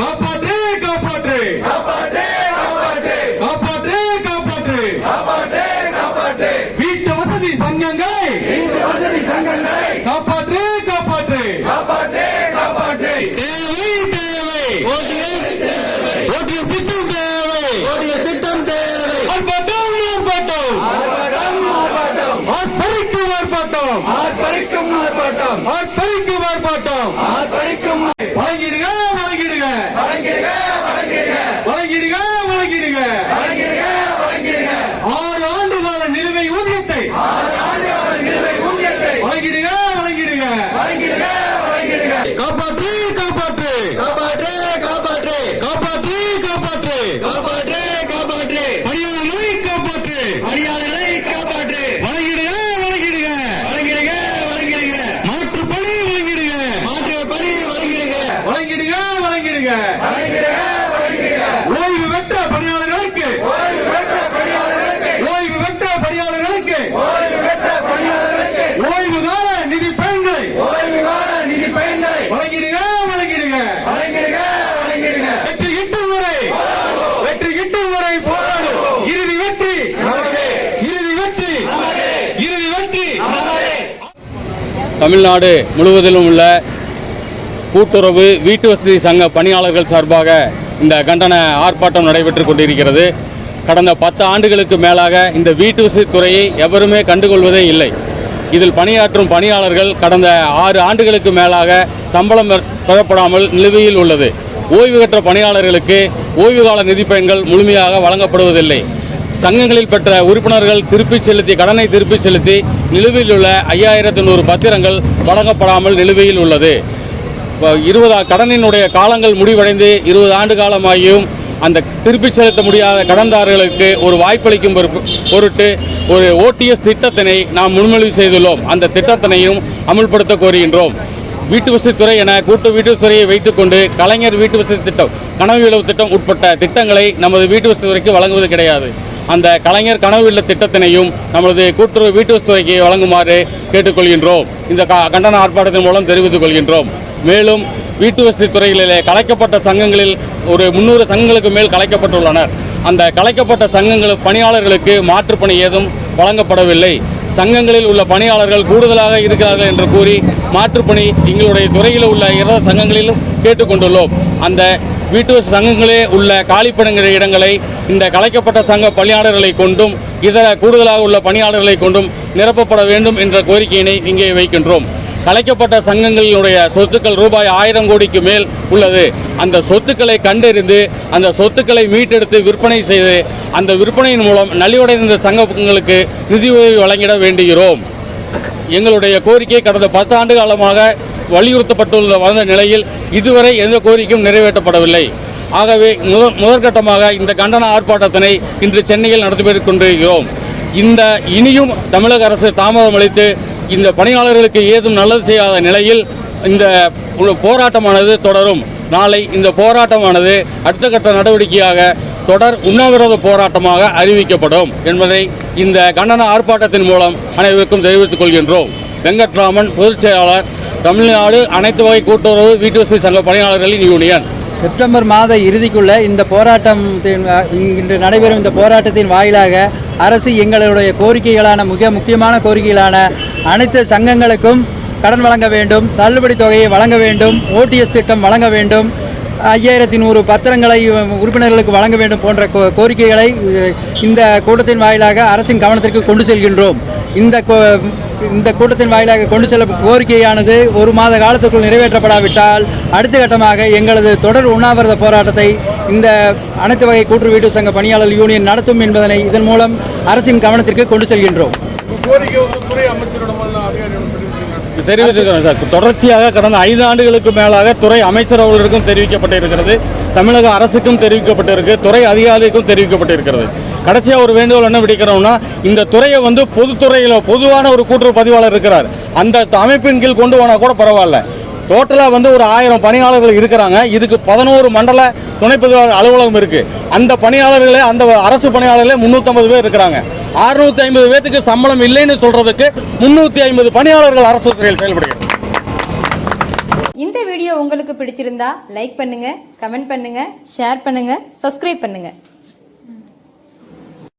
காப்பாற்று காப்பாற்று. காப்பாற்று காப்பாற்று. காப்பாற்று காப்பாற்று. காப்பாற்று காப்பாற்று. வீட்டு வசதி சங்கங்கள். வீட்டு வசதி சங்கங்கள். காப்பாற்று காப்பாற்று. காப்பாற்று காப்பாற்று. தேவை தேவை. ஓடிஎஸ் தேவை. ஓடிஎஸ் திட்டம் தேவை. ஓடிஎஸ் திட்டம் தேவை. ஆர்ப்பாட்டம் ஆர்ப்பாட்டம். ஆர்ப்பாட்டம் ஆர்ப்பாட்டம். ஆர்ப்பரிக்கும் ஆர்ப்பாட்டம். ஆர்ப்பரிக்கும் ஆர்ப்பாட்டம். ஆர்ப்பரிக்கும் ஆர்ப்பாட்டம். ஆர்ப்பரிக்கும் வாங்கிடுங்க ஊதியத்தை வழங்கிடுங்க வழங்கிடுங்க வழங்கிடுங்க வழங்கிடுங்க காப்பாற்று காப்பாற்று. காப்பாற்று காப்பாற்று. காப்பாற்று காப்பாற்று. காப்பாற்று காப்பாற்று பணியாளர்களை காப்பாற்று பணியாளர்களை காப்பாற்று வழங்கிடுங்க வழங்கிடுங்க வழங்கிடுங்க மாற்று பணி வழங்கிடுக. மாற்று பணி வழங்கிடுங்க வழங்கிடுங்க வழங்கிடுங்க வழங்கிடுக ஓய்வு பெற்ற பணியாளர்களுக்கு ஓய்வு பெற்ற பணியாளர்களுக்கு ஓய்வு பெற்ற பணியாளர்களுக்கு ஓய்வு பெற்ற பணியாளர்களுக்கு ஓய்வு கால நிதி பயன்களை ஓய்வு கால நிதி பயன்களை வழங்கிடுக வழங்கிடுக வழங்கிடுக வழங்கிடுக வெற்றி கிட்டும் வரை வெற்றி கிட்டும் வரை போராடு. இறுதி வெற்றி. இறுதி வெற்றி. இறுதி வெற்றி. தமிழ்நாடு முழுவதிலும் உள்ள கூட்டுறவு வீட்டு வசதி சங்க பணியாளர்கள் சார்பாக இந்த கண்டன ஆர்ப்பாட்டம் நடைபெற்று கொண்டிருக்கிறது. கடந்த பத்து ஆண்டுகளுக்கு மேலாக இந்த வீட்டு வசதி துறையை எவருமே கண்டுகொள்வதே இல்லை. இதில் பணியாற்றும் பணியாளர்கள் கடந்த ஆறு ஆண்டுகளுக்கு மேலாக சம்பளம் பெற- பெறப்படாமல் நிலுவையில் உள்ளது. ஓய்வு பெற்ற பணியாளர்களுக்கு ஓய்வு கால நிதி பயன்கள் முழுமையாக வழங்கப்படுவதில்லை. சங்கங்களில் பெற்ற உறுப்பினர்கள் திருப்பிச் செலுத்தி கடனை திருப்பிச் செலுத்தி நிலுவையில் உள்ள ஐயாயிரத்து நூறு பத்திரங்கள் வழங்கப்படாமல் நிலுவையில் உள்ளது. இருபது கடனினுடைய காலங்கள் முடிவடைந்து இருபது ஆண்டு காலமாகியும் அந்த திருப்பிச் செலுத்த முடியாத கடன்தாரர்களுக்கு ஒரு வாய்ப்பளிக்கும் பொருட்டு ஒரு ஓடிஎஸ் திட்டத்தினை நாம் முன்மொழிவு செய்துள்ளோம். அந்த திட்டத்தினையும் அமுல்படுத்த கோருகின்றோம். வீட்டு வசதி துறை என கூட்டு வீட்டு வசதி வைத்துக்கொண்டு கலைஞர் வீட்டு வசதி திட்டம் கனவு இல்ல திட்டம் உட்பட்ட திட்டங்களை நமது வீட்டு வசதி துறைக்கு வழங்குவது கிடையாது. அந்த கலைஞர் கனவு இல்ல திட்டத்தினையும் நமது கூட்டுறவு வீட்டு வசதி வழங்குமாறு கேட்டுக்கொள்கின்றோம். இந்த க- கண்டன ஆர்ப்பாட்டத்தின் மூலம் தெரிவித்துக் கொள்கின்றோம். மேலும் வீட்டு வசதி துறைகளிலே கலைக்கப்பட்ட சங்கங்களில் ஒரு முந்நூறு சங்கங்களுக்கு மேல் கலைக்கப்பட்டுள்ளனர். அந்த கலைக்கப்பட்ட சங்கங்கள் பணியாளர்களுக்கு மாற்றுப்பணி ஏதும் வழங்கப்படவில்லை. சங்கங்களில் உள்ள பணியாளர்கள் கூடுதலாக இருக்கிறார்கள் என்று கூறி மாற்றுப்பணி எங்களுடைய துறையில் உள்ள இரத சங்கங்களிலும் கேட்டுக்கொண்டுள்ளோம். அந்த வீட்டு சங்கங்களே உள்ள காலிப்படங்கிற இடங்களை இந்த கலைக்கப்பட்ட சங்க பணியாளர்களை கொண்டும் இதர கூடுதலாக உள்ள பணியாளர்களை கொண்டும் நிரப்பப்பட வேண்டும் என்ற கோரிக்கையினை இங்கே வைக்கின்றோம். கலைக்கப்பட்ட சங்கங்களினுடைய சொத்துக்கள் ரூபாய் ஆயிரம் கோடிக்கு மேல் உள்ளது. அந்த சொத்துக்களை கண்டறிந்து அந்த சொத்துக்களை மீட்டெடுத்து விற்பனை செய்து அந்த விற்பனையின் மூலம் நலிவடைந்த சங்கங்களுக்கு நிதியுதவி வழங்கிட வேண்டுகிறோம். எங்களுடைய கோரிக்கை கடந்த பத்தாண்டு காலமாக வலியுறுத்தப்பட்டுள்ள வந்த நிலையில் இதுவரை எந்த கோரிக்கையும் நிறைவேற்றப்படவில்லை. ஆகவே முதற் முதற்கட்டமாக இந்த கண்டன ஆர்ப்பாட்டத்தினை இன்று சென்னையில் நடத்தி கொண்டிருக்கிறோம். இந்த இனியும் தமிழக அரசு தாமதம் அளித்து இந்த பணியாளர்களுக்கு ஏதும் நல்லது செய்யாத நிலையில் இந்த போராட்டமானது தொடரும். நாளை இந்த போராட்டமானது அடுத்த கட்ட நடவடிக்கையாக தொடர் உண்ணாவிரத போராட்டமாக அறிவிக்கப்படும் என்பதை இந்த கண்டன ஆர்ப்பாட்டத்தின் மூலம் அனைவருக்கும் தெரிவித்துக் கொள்கின்றோம். வெங்கட்ராமன் பொதுச் செயலாளர் தமிழ்நாடு அனைத்து வகை கூட்டுறவு வீட்டு வசதி சங்க பணியாளர்களின் யூனியன். செப்டம்பர் மாத இறுதிக்குள்ள இந்த போராட்டம் இன்று நடைபெறும் இந்த போராட்டத்தின் வாயிலாக அரசு எங்களுடைய கோரிக்கைகளான மிக முக்கியமான கோரிக்கைகளான அனைத்து சங்கங்களுக்கும் கடன் வழங்க வேண்டும் தள்ளுபடி தொகையை வழங்க வேண்டும் ஓடிஎஸ் திட்டம் வழங்க வேண்டும் ஐயாயிரத்தி நூறு பத்திரங்களை உறுப்பினர்களுக்கு வழங்க வேண்டும் போன்ற கோ- கோரிக்கைகளை இந்த கூட்டத்தின் வாயிலாக அரசின் கவனத்திற்கு கொண்டு செல்கின்றோம். இந்த கோ- இந்த கூட்டத்தின் வாயிலாக கொண்டு செல்ல கோரிக்கையானது ஒரு மாத காலத்துக்குள் நிறைவேற்றப்படாவிட்டால் அடுத்த கட்டமாக எங்களது தொடர் உண்ணாவிரத போராட்டத்தை இந்த அனைத்து வகை கூற்று வீட்டு சங்க பணியாளர் யூனியன் நடத்தும் என்பதனை இதன் மூலம் அரசின் கவனத்திற்கு கொண்டு செல்கின்றோம். தெரிவிச்சிருக்கிறோம் சார். தொடர்ச்சியாக கடந்த ஐந்து ஆண்டுகளுக்கு மேலாக துறை அமைச்சர் அவர்களுக்கும் தெரிவிக்கப்பட்டிருக்கிறது. தமிழக அரசுக்கும் தெரிவிக்கப்பட்டிருக்கு. துறை அதிகாரிக்கும் தெரிவிக்கப்பட்டிருக்கிறது. கடைசியாக ஒரு வேண்டுகோள் என்ன விடுக்கிறோம்னா இந்த துறையை வந்து பொதுத்துறையில் பொதுவான ஒரு கூட்டுறவு பதிவாளர் இருக்கிறார். அந்த அமைப்பின் கீழ் கொண்டு போனால் கூட பரவாயில்ல. டோட்டலாக வந்து ஒரு ஆயிரம் பணியாளர்கள் இருக்கிறாங்க. இதுக்கு பதினோரு மண்டல துணைப்பதிவாளர் அலுவலகம் இருக்குது அந்த பணியாளர்களே அந்த அரசு பணியாளர்களே முந்நூற்றம்பது பேர் இருக்கிறாங்க. அறுநூத்தி ஐம்பது பேத்துக்கு சம்பளம் இல்லைன்னு சொல்றதுக்கு முன்னூற்றி ஐம்பது பணியாளர்கள் அரசு துறையில் செயல்படுகிறார் இந்த வீடியோ உங்களுக்கு பிடிச்சிருந்தா லைக் பண்ணுங்க கமெண்ட் பண்ணுங்க ஷேர் பண்ணுங்க சப்ஸ்கிரைப் பண்ணுங்க.